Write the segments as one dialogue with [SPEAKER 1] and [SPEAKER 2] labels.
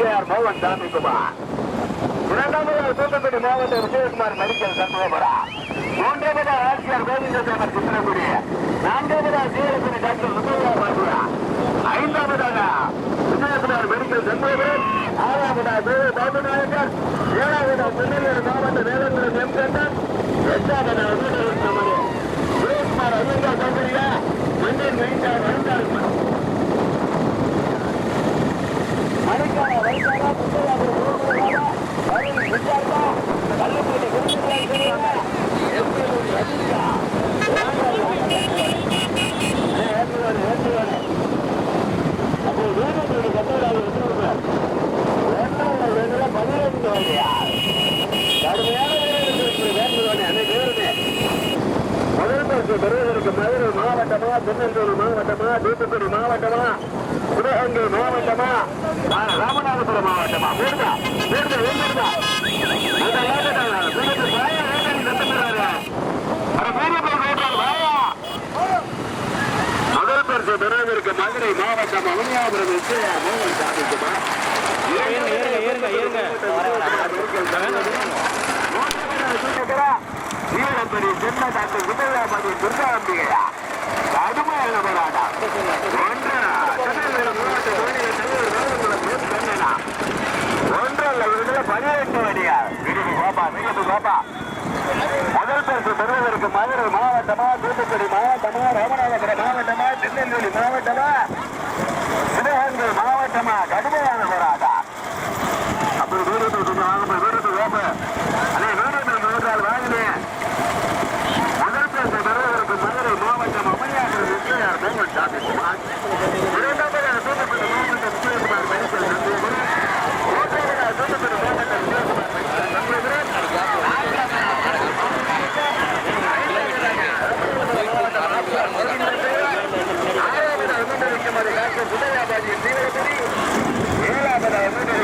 [SPEAKER 1] எம்ஜிஆர் மோகன் சாமிக்குமார் இரண்டாவது தூத்துக்குடி மாவட்ட விஜயகுமார் மணிக்கல் சண்முகபுரா மூன்றாவது ஆட்சியர் கோவிந்தசேகர் சித்திரகுடி நான்காவது சீலக்குடி டாக்டர் சுப்பையா பாபுரா ஐந்தாவதாக விஜயகுமார் மெடிக்கல் சண்முகபுரம் ஆறாவதாக பாபுநாயகர் ஏழாவதாக திருநெல்வேலி மாவட்ட தேவேந்திரன் எம் கண்டன் எட்டாவதாக வீரகுமார் அருங்கா சௌகரியா. மஞ்சள் மைந்தார் வருந்தார் மாவட்டமா திருநெல்வேலி மாவட்டமா தூத்துக்குடி மாவட்டமா சிவகங்கை மாவட்டமா? ராமநாதபுரம் மாவட்டமா? போடுதா போடுதா எங்கிருந்தா முதல் பரிசு பெறவிருக்கு மதுரை மாவட்டம் அவனியாபுரம் மோகன்
[SPEAKER 2] சாதிக்குமா?
[SPEAKER 1] வீரப்பெரிய சென்னை டாக்டர் விஜயாபதி துர்கா அம்பிகையா கடுமையான போராட்டம் ஒன்றல்ல விருதுல பதினெட்டு வழியா விருது கோபா மிகப்பு கோபா முதல் பரிசு பெறுவதற்கு மதுரை மாவட்டமா தூத்துக்குடி மாவட்டமா ராமநாதபுரம் மாவட்டமா திருநெல்வேலி மாவட்டமா சிவகங்கை மாவட்டமா கடுமையான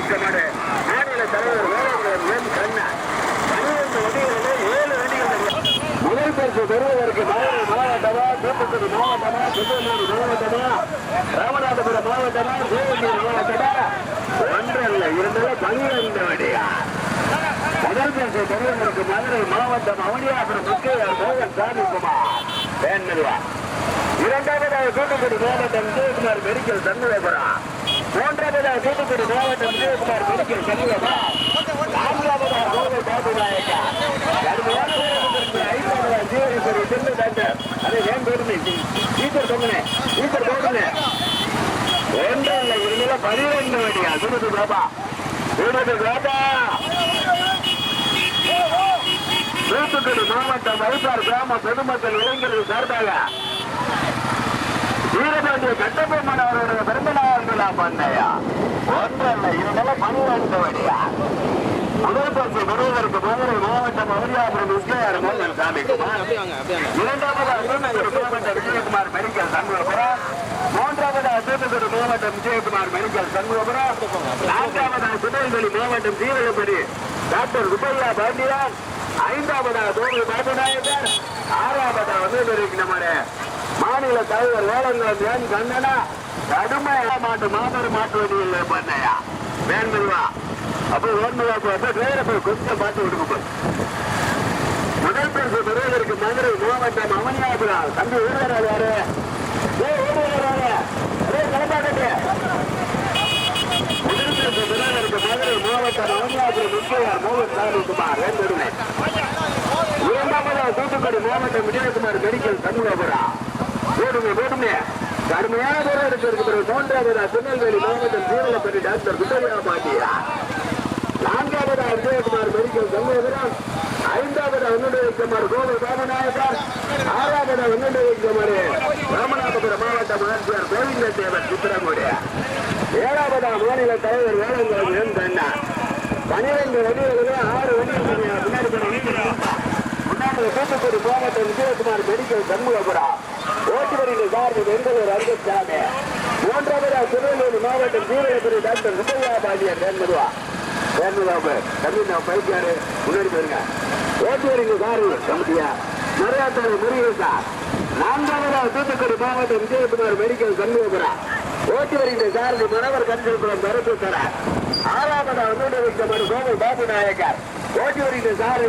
[SPEAKER 1] அமைச்சரோட மாநில தலைவர் வேளாங்கர் எம் கண்ணா பன்னிரண்டு வண்டிகளிலே ஏழு வண்டிகள் முதல் பரிசு பெறுவதற்கு மதுரை மாவட்டமா தூத்துக்குடி மாவட்டமா திருநெல்வேலி மாவட்டமா ராமநாதபுரம் மாவட்டமா சிவகங்கை மாவட்டமா? ஒன்றல்ல இருந்தது பன்னிரண்டு வண்டியா முதல் பரிசு பெறுவதற்கு மதுரை மாவட்டம் அவனியாபுரம் முக்கிய மோகன் சாமிக்குமார் வேண்மதியா இரண்டாவதாக தூத்துக்குடி மாவட்டம் விஜயகுமார் மெடிக்கல் சண்முகபுரம் மூன்றாவதாக தூத்துக்குடி மாவட்டம் விஜயகுமார் மெடிக்கல் சண்முகபுரம் நான்காவதாக கோவை பாபு நாயக்கா கடுமையான ஜீவனேஸ்வரி சென்று டாக்டர். அதை ஏன் போடுமே டீச்சர் சொல்லுங்க டீச்சர் போடுங்க ஒன்றில் இருநில பதினைந்து வழியா சுடுது பாபா சுடுது தூத்துக்குடி மாவட்டம் வைப்பார் கிராம பொதுமக்கள் இளைஞர்கள் சார்பாக வீரபாண்டிய கட்டபொம்மன் அவருடைய பிறந்தநாள் விழா பண்ணையா? ஒன்றல்ல இதனால பன்னிரண்டு வழியா? முதல் பரிசு பெறுவதற்கு மதுரை மாவட்டம் அவரியாபுரம் விஜயார் மோகன் சாமி இரண்டாவது விஜயகுமார் மெடிக்கல் சண்முகபுரம். மூன்றாவது தூத்துக்குடி மாவட்டம் விஜயகுமார் மெடிக்கல் சண்முகபுரம். நான்காவது திருநெல்வேலி மாவட்டம் தீவிரபடி டாக்டர் சுப்பையா பாண்டியன். ஐந்தாவதாக தோல்வி பாபுநாயகர். ஆறாவதாக வந்து நம்முடைய மாநில தலைவர் வேளங்குளம் என் கண்ணனா கடுமை மாட்டு மாபெரும் மாட்டு வண்டியில் பண்ணையா வேண்மல்வா அப்போ வேண்மல்வா அப்போ டிரைவரை போய் கொஞ்சம் பார்த்து விடுங்க போய் முதல் பரிசு பெறுவதற்கு மதுரை மாவட்டம் அவனியாபுரம் தம்பி ஊர்வராது யாரு? ஏ ஊர்வராது ஏ கலப்பாக்கட்டு முதல் பரிசு பெறுவதற்கு மதுரை மாவட்டம் அவனியாபுரம் முக்கியார் மோகன் சாமி வேண்டுமே இரண்டாவதாக தூத்துக்குடி மாவட்டம் விஜயகுமார் மெடிக்கல் சண்முகபுரம். போடுங்க போடுங்க கடுமையான போராட்டத்தில் இருக்கிற மூன்றாவதா திருநெல்வேலி மாவட்டம் சீரலப்பட்டி டாக்டர் விஜயா பாண்டியா. நான்காவதா விஜயகுமார் மெடிக்கல் சங்கோதரம் ஐந்தாவதா உன்னுடையக்குமார் கோவில் ராமநாயக்கர் ஆறாவதா உன்னுடையக்குமார் ராமநாதபுரம் மாவட்ட ஆட்சியர் கோவிந்த தேவர் சித்திரங்குடி ஏழாவதா மாநில தலைவர் வேளங்குளம் தண்ணா பனிரெண்டு வண்டிகளிலே ஆறு வண்டிகள் முன்னாடி போன வீட்டில் முன்னாடி தூத்துக்குடி மாவட்டம் விஜயகுமார் மெடிக்கல் சண்முகபுரம் ஓட்டுநரின் சார்பு பெங்களூர் அருகசாமி மூன்றாவதா திருநெல்வேலி மாவட்டம் தீவிரத்துறை டாக்டர் சுப்பையா பாண்டியன் தேர்ந்ததுவா தேர்ந்ததாப்பு தம்பி நான் பைக்காரு முன்னாடி போயிருங்க. ஓட்டுநரின் சாரு கமிட்டியா மரியாதை முருகேசா. நான்காவதா தூத்துக்குடி மாவட்டம் விஜயகுமார் மெடிக்கல் சண்முகபுரம் ஓட்டுநரின் சாரதி மணவர் கண்களுக்குளம் பரப்பு தர ஆறாவதா வந்து வைக்கப்படும் பாபு நாயக்கர் ஓட்டுநரின் சாரு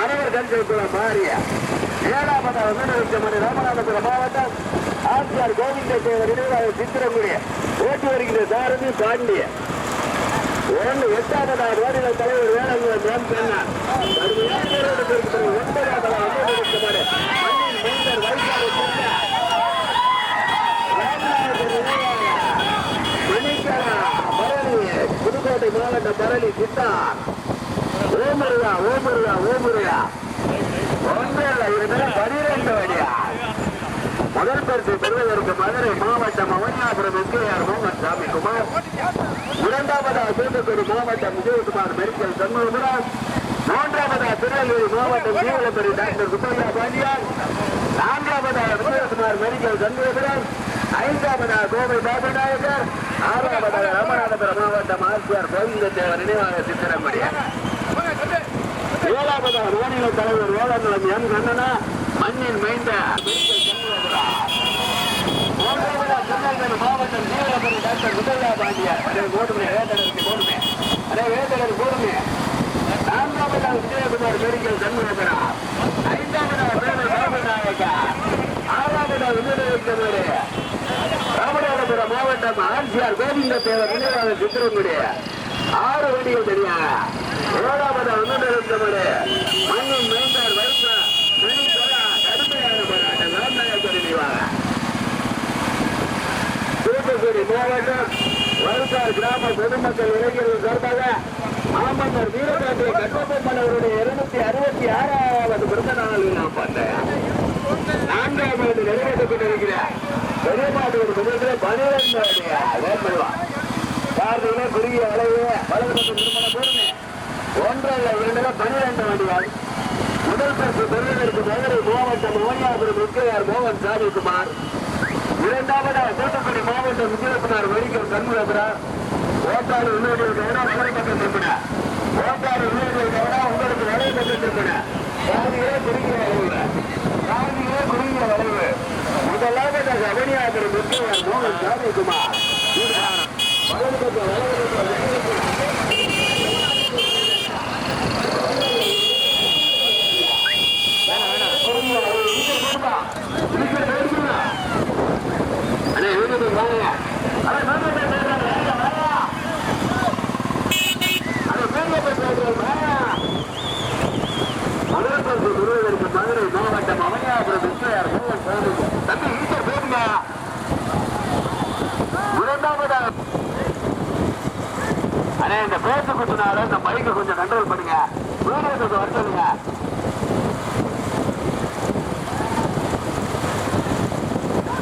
[SPEAKER 1] மணவர் கண்களுக்குளம் மாறிய ஏழாவதா வந்து வைக்கப்படும் ராமநாதபுரம் மாவட்டம் ஆட்சியார் கோவிந்த நினைவாக சித்திரங்குடி. ஓட்டு வருகின்ற சாரதி பாண்டிய ஒன்று எட்டாவதா மாநில தலைவர் வேளாண் ராம் சொன்னார் ஒன்பதாவதா வந்து வைக்கப்படும் மண்ணின் மைந்தர் வைசாலை சேர்ந்த ஒன்று நினைவாக மணிக்கரா பனிரெண்டு வழியா முதல் பரிசு பெறுவதற்கு மதுரை மாவட்டம் அவனியாபுரம் எஸ்கேஆர் மோகன் சாமி குமார் இரண்டாவதாக தூத்துக்குடி மாவட்டம் விஜயகுமார் மெடிக்கல் சண்முகபுரம். மூன்றாவதாக திருநெல்வேலி மாவட்டம் ஜீவனபுரி டாக்டர் சுப்பையா பாண்டியார் நான்காவதாக விஜயகுமார் மெடிக்கல் சண்முகபுரம். ஐந்தாவதாக கோவை பாபநாயகர். ஆறாவதாக ராமநாதபுரம் மாவட்டம் ஆசியார் கோவிந்த தேவர் நினைவாக சித்திரம்படியா ஏழாவதாக மாநில தலைவர் வேளாண்லம் எம் கண்ணனா மண்ணின் மைந்த திருநெல்வேலி மாவட்டம் ஜீவனபுரி டாக்டர் சுப்பையா பாண்டியார் அதே போடுமே வேட்டலருக்கு போடுமே அதே வேட்டலர் போடுமே நான்காவதாக விஜயகுமார் மெடிக்கல் சண்முகபுரா ஐந்தாவதாக மேலூர் ராமநாயக்கா. ஆறாவதாக விஜயகுமார். ராமநாதபுரம் மாவட்டம் ஆர்சிஆர் கோவிந்த தேவர் நினைவாக சித்திரங்குடி ஆறு வண்டிகள் தெரியாங்க ஏழாவது ஒன்றிருந்தவரு மண்ணின் மைந்தார் வைத்த மணிக்கரா கடுமையான போராட்டம். ராமநாயக்கர் தூத்துக்குடி மாவட்டம் வலுக்கார் கிராம பொதுமக்கள் இளைஞர்கள் சார்பாக மாமன்னர் வீரபாண்டிய கட்டபொம்மன் அவருடைய இருநூத்தி அறுபத்தி ஆறாவது பிறந்த நாளில் நாம் பார்த்தேன். நான்காம் ஆண்டு நிறைவேற்றப்பட்டிருக்கிற பெரியமாட்டூர் முதலில் பனிரெண்டு பார்வையில குறுகிய அளவு வலது பக்கம் திருமண போடுங்க ஒன்றல்ல இரண்டுல பன்னிரண்டு வண்டிகள் முதல் பரிசு பெறுவதற்கு மதுரை மாவட்டம் மோனியாபுரம் முக்கியார் மோகன் சாமிக்குமார் இரண்டாவது தூத்துக்குடி மாவட்டம் விஜயகுமார் மெடிக்கல் சண்முகபுரம். ஓட்டாளி உள்ளூர் மதுரை மாவட்டம் அமையாபுரம் விஸ்வயார் மூலம் கோவில் தம்பி ஈஸ்வர் போதுமா இரண்டாவதாக அண்ணே இந்த பேச்சு குத்தினால இந்த மைக்கை கொஞ்சம் கண்ட்ரோல் பண்ணுங்க. வீடியோ கொஞ்சம் வருஷங்க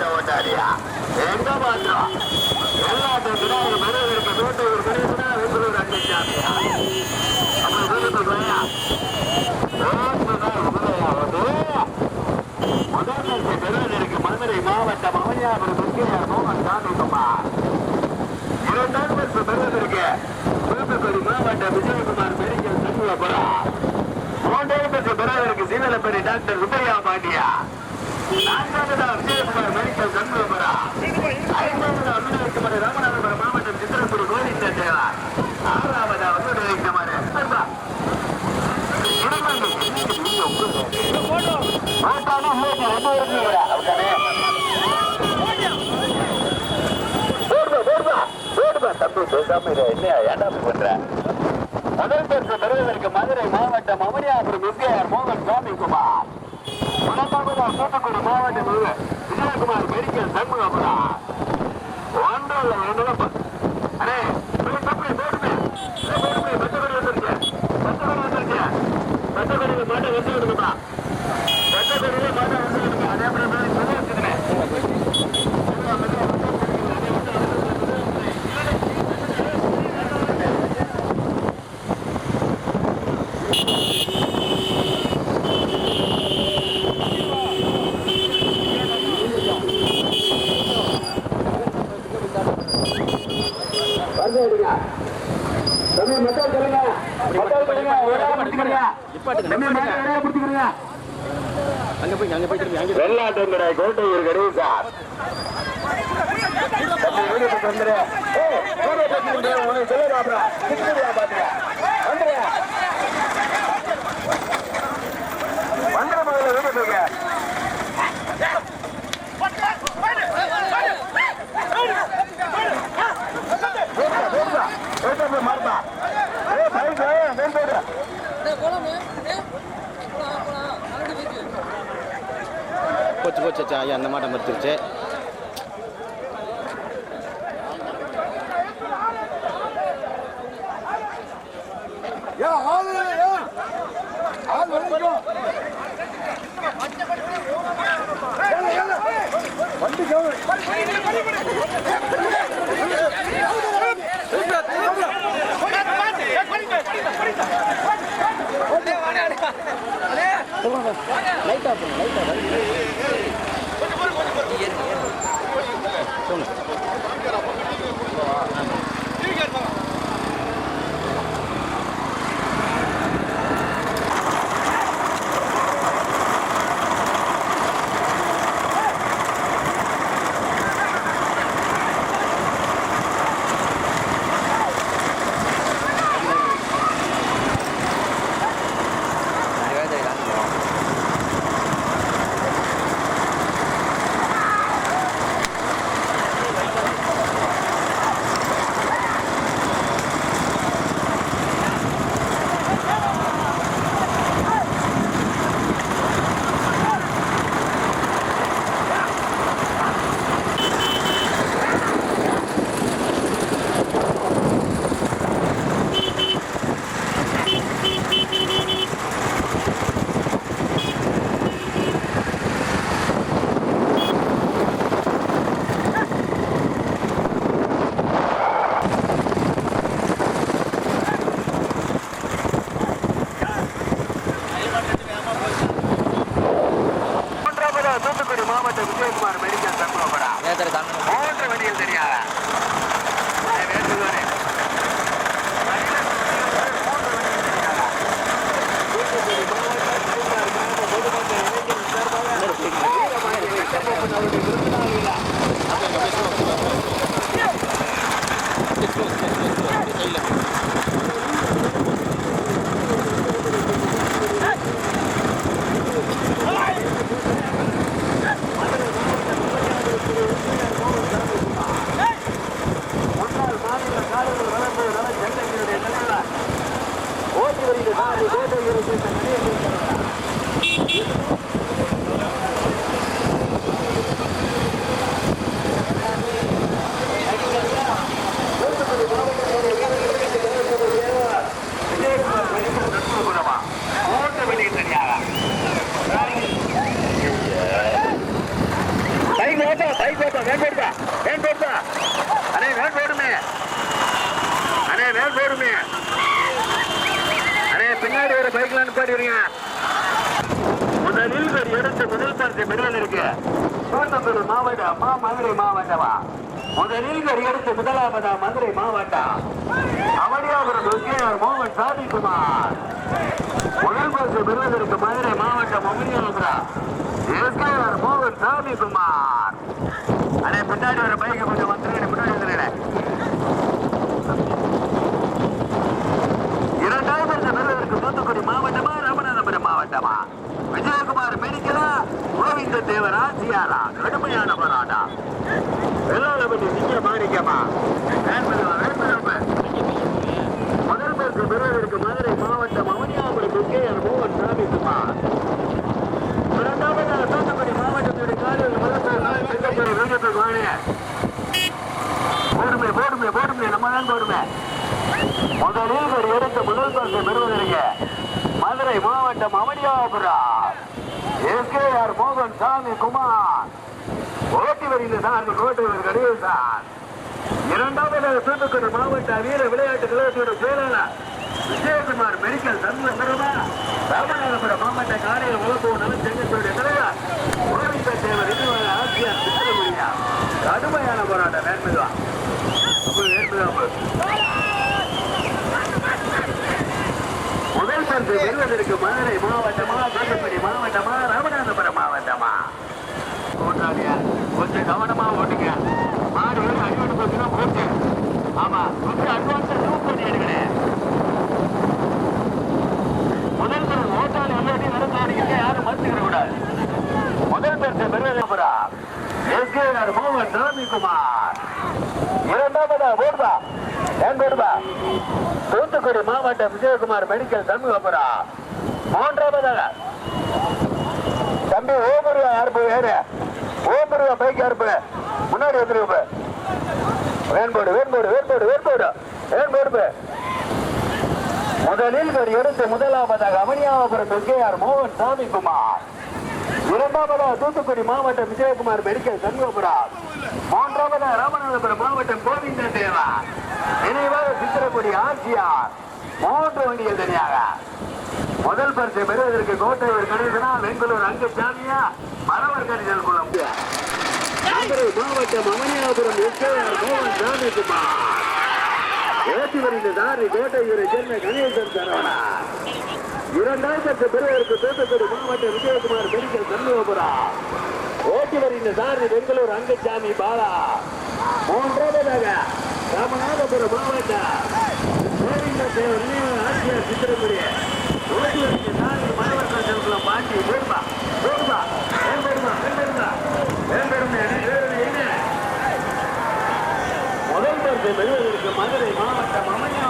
[SPEAKER 1] திருநெல்வேலி ஓட்டாரியா எங்க மாற்றம் எல்லாத்தையும் விநாயகர் மனிதருக்கு நூற்றி ஒரு மனிதனா வென்றூர் அன்னிச்சாமியா அப்படி சொல்லிட்டு போயா? முதலமைச்சர் பெறுவதற்கு மதுரை மாவட்டம் அவனியாபுரம் முக்கியார் மோகன் சாமிக்குமார் இரண்டாம் பரிசு பெறுவதற்கு தூத்துக்குடி மாவட்டம் விஜயகுமார் பெரிய சண்முகபுரம். மூன்றாம் பரிசு பெறுவதற்கு சீவலப்பேரி டாக்டர் சுப்பையா பாண்டியா. நான்காவதா விஜயகுமார் மெடிக்கல் சண்முகபுரம் ஐந்தாவதா விநாயகமர் ராமநாதபுரம் மாவட்டம் சித்திரப்பூர் கோவிந்த தேவா ஆறாவதா விநாயகமர் முதல் பரிசு பெறுவதற்கு மதுரை மாவட்டம் அமரியாபுரம் எஸ்கேஆர் மோகன் சுவாமி குமார் இரண்டாவதா தூத்துக்குடி மாவட்டம் விஜயகுமார் மெடிக்கல் சண்முகபுரம் ஒன்றில் இரண்டு அண்ணே தப்பி போடுமே போடுமே பச்சைக்கொடி வந்துருச்சு பச்சைக்கொடி வந்துருச்சு பச்சைக்கொடியில் மாட்டை வந்து விடுங்கப்பா பச்சைக்கொடியில் மாட்டை வந்து விடுங்க அதே மாதிரி சொல்லி வச்சுக்கிறேன் வந்து மக்கள் சொல்லுங்க. மக்கள் ஒரே ஒரே
[SPEAKER 2] அங்க போய் அங்க போய் திரும்பி அங்க
[SPEAKER 1] உனக்கு சொல்லுடா அப்புறம்.
[SPEAKER 2] ஆச்சு. ஐயா அந்த மாட்டம் மறுத்துருச்சு லைட்டா போங்க லைட்டா
[SPEAKER 1] அண்ணே தூத்துக்குடி மாவட்ட விஜயகுமார் மெடிக்கல் சங்கம் மூன்று வண்டிகள் தெரியாத? Hadi hadi. Hadi yürüyün. SKR சாமி குமார். ஓட்டி வருகிறது சார் கோட்டை கிடையாது சார். இரண்டாவது தூத்துக்குடி மாவட்ட வீர விளையாட்டு கழகத்தோட செயலாளர் விஜயகுமார் மெடிக்கல் தன்மை பெறுமா ராமநாதபுரம் மாவட்ட காலையில் உழப்பு நலன் செங்கத்துடைய தலைவர் கோவிந்த தேவர் இன்னும் ஆசிரியர் சித்திரமுடியா கடுமையான போராட்டம் நேர்மைதான் முதல் பரிசு வெல்வதற்கு மதுரை மாவட்டமா தூத்துக்குடி மாவட்டமா ராமநாத மாவட்டமா கொஞ்சம் கவனமா ஓட்டுங்க. மாடு வேறு அடிவடு பத்தினா போச்சு. ஆமா கொஞ்சம் அட்வான்ஸா எடுக்கிறேன் முதல் பரிசு ஓட்டாளி இல்லாட்டி வரும் காணிக்க யாரும் மறுத்துக்கிற கூடாது. முதல் பரிசு பெறுவதா எஸ்கேஆர் மோகன் ராமிகுமார் இரண்டாவதா போடுவா ஏன் போடுவா தூத்துக்குடி மாவட்ட விஜயகுமார் மெடிக்கல் சண்முகபுரா மூன்றாவதாக தம்பி ஓமருவா யாருப்பு பைக் யாருப்பு முன்னாடி வந்துருக்க வேண்போடு வேண்போடு வேண்போடு வேண்போடு வேண்போடு முதலில் ஒரு எடுத்து முதலாவதாக அவனியாவபுரம் விஜயார் மோகன் சாமி குமார் இரண்டாவதாக தூத்துக்குடி மாவட்டம் விஜயகுமார் மெடிக்கல் சண்முகபுரம். மூன்றாவதாக ராமநாதபுரம் மாவட்டம் கோவிந்த தேவா நினைவாக சித்திரக்குடி ஆட்சியார் மூன்று வண்டிகள் தனியாக. முதல் பரிசை பெறுவதற்கு கோட்டையூர் கணேசனா பெங்களூர் அங்கசாமியா மரவர் கணிதன் குளம் மாவட்டம் அமனியாபுரம் மோகன் சாமிக்குமார் ஏற்றி வருகின்ற தாரி கோட்டையூரை சேர்ந்த கணேசன் சரவணா. இரண்டாம் பரிசு பெறுவதற்கு தூத்துக்குடி மாவட்டம் விஜயகுமார் மெடிக்கல் சண்முகபுரா. ஓட்டி வருகின்ற சாரதி பெங்களூர் அங்கசாமி பாலா. மூன்றாவதாக ராமநாதபுரம் மாவட்டம் கோவிந்த தேவர் ஆட்சியர் சித்திரக்குடி ஓட்டி வருகின்ற சாரதி மரவர்கள் செல்குளம் பாண்டி போடுமா போடுமா ஏன் போடுமா ஏன் போடுமா ஏன் போடுமா முதல் பரிசு பெறுவதற்கு மதுரை மாவட்டம் அமனியாபுரம்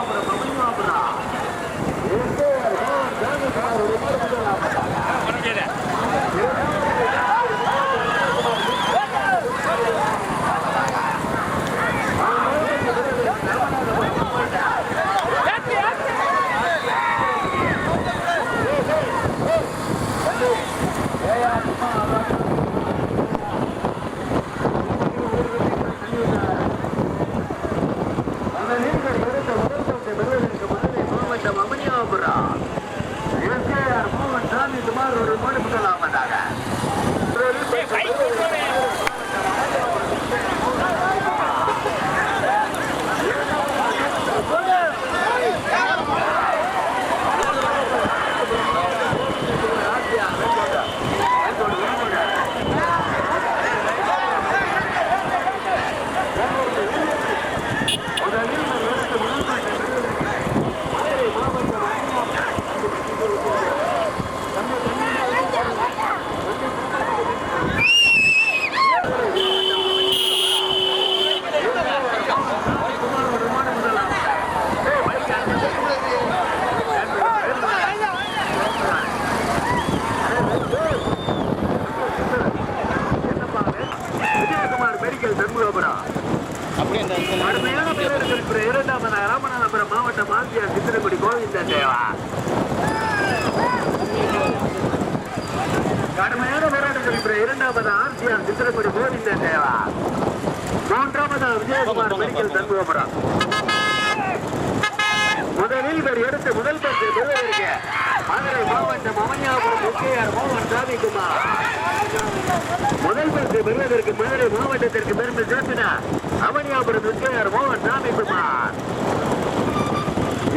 [SPEAKER 1] மாவட்டத்திற்கு பெருமை சேர்த்தினார் அவனியாபுரம் முக்கியார் மோகன் சாமிக்குமார்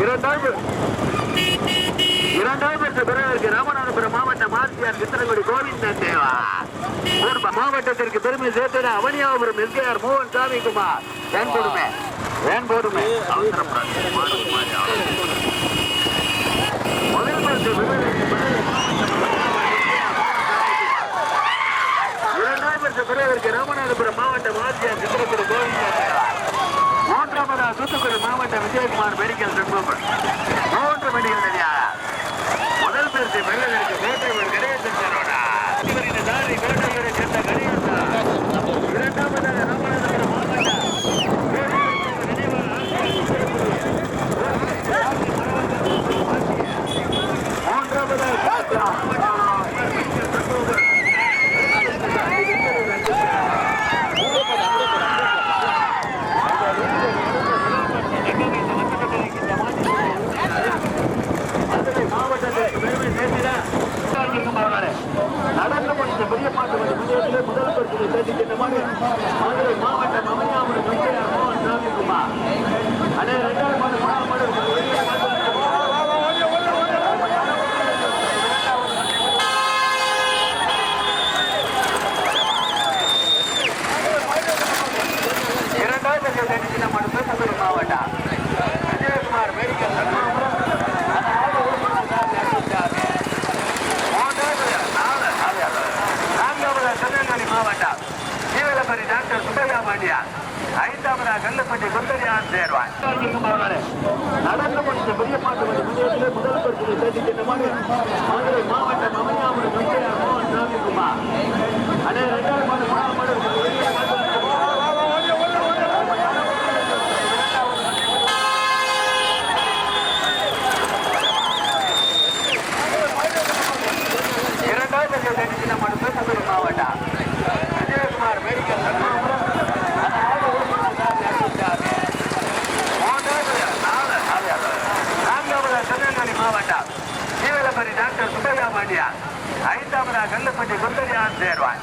[SPEAKER 1] இரண்டாவது இரண்டாவது பரிசு பெறுவதற்கு ராமநாதபுரம் மாவட்டம் ஆர்சிஆர் சித்திரங்குடி கோவிந்தன் தேவா மாவட்டத்திற்கு பெருமை சேர்த்தினார் அவனியாபுரம் எஸ்கேஆர் மோகன் சாமிக்குமார் வேன் போடுமே? வேன் போடுமே? அவசரப்படாது முதல் பரிசு பெறுவதற்கு இரண்டாம் பரிசு பெறுவதற்கு ராமநாதபுரம் மாவட்ட ஆசியார் சித்திரக்குடி கோவிந்தன் தேவா மூன்றாவதா தூத்துக்குடி மாவட்ட விஜயகுமார் மெடிக்கல் சண்முகம் மூன்று மெடிக்கல் நிலையாக முதல் பரிசு பெறுவதற்கு வேட்டையூர் கணேசன் சரோடா இவரின் தாரி வேட்டையூரை சேர்ந்த கணேசன். இரண்டாவதாக ராமநாதபுரம் மாவட்டத்திற்கு பெருமை சேர்க்கிறார் நடந்து முடிந்த பெரிய பாட்டு வந்து முதலிலே முதல் பரிசு சேர்த்துக்கின்ற மாதிரி மதுரை மாவட்டம் அமையாமல் நம்பியார் மோகன் சாமிக்குமார் அண்ணே ரெண்டாவது மாடு மூணாவது மாடு இரண்டாவது பரிசு சேர்த்துக்கின்ற மாடு தூத்துக்குடி மாவட்டம் விஜயகுமார் மெடிக்கல் சண்முகம் திருநெல்வேலி மாவட்டம் கீழப்பரி டாக்டர் ஐந்தாவதா கல்லுப்பட்டி குந்தரியான் சேர்வாய் நடந்து முடிந்த பெரிய பாட்டு வந்து முதல் பரிசு சேர்த்துக்கின்ற மதுரை மாவட்டம் அமையாமல் நம்பியார் மோகன் சாமிக்குமார் அண்ணே ரெண்டாவது மாடு மூணாவது மாடு இரண்டாவது பரிசு சேர்த்துக்கின்ற மாவட்டம் விஜயகுமார் மெடிக்கல் சண்முகம் நான்காவது திருநெல்வேலி மாவட்டம் கீழப்பரி டாக்டர் சுப்பையா பாண்டியா ஐந்தாவதா கல்லுப்பட்டி குந்தரியான் சேர்வாய்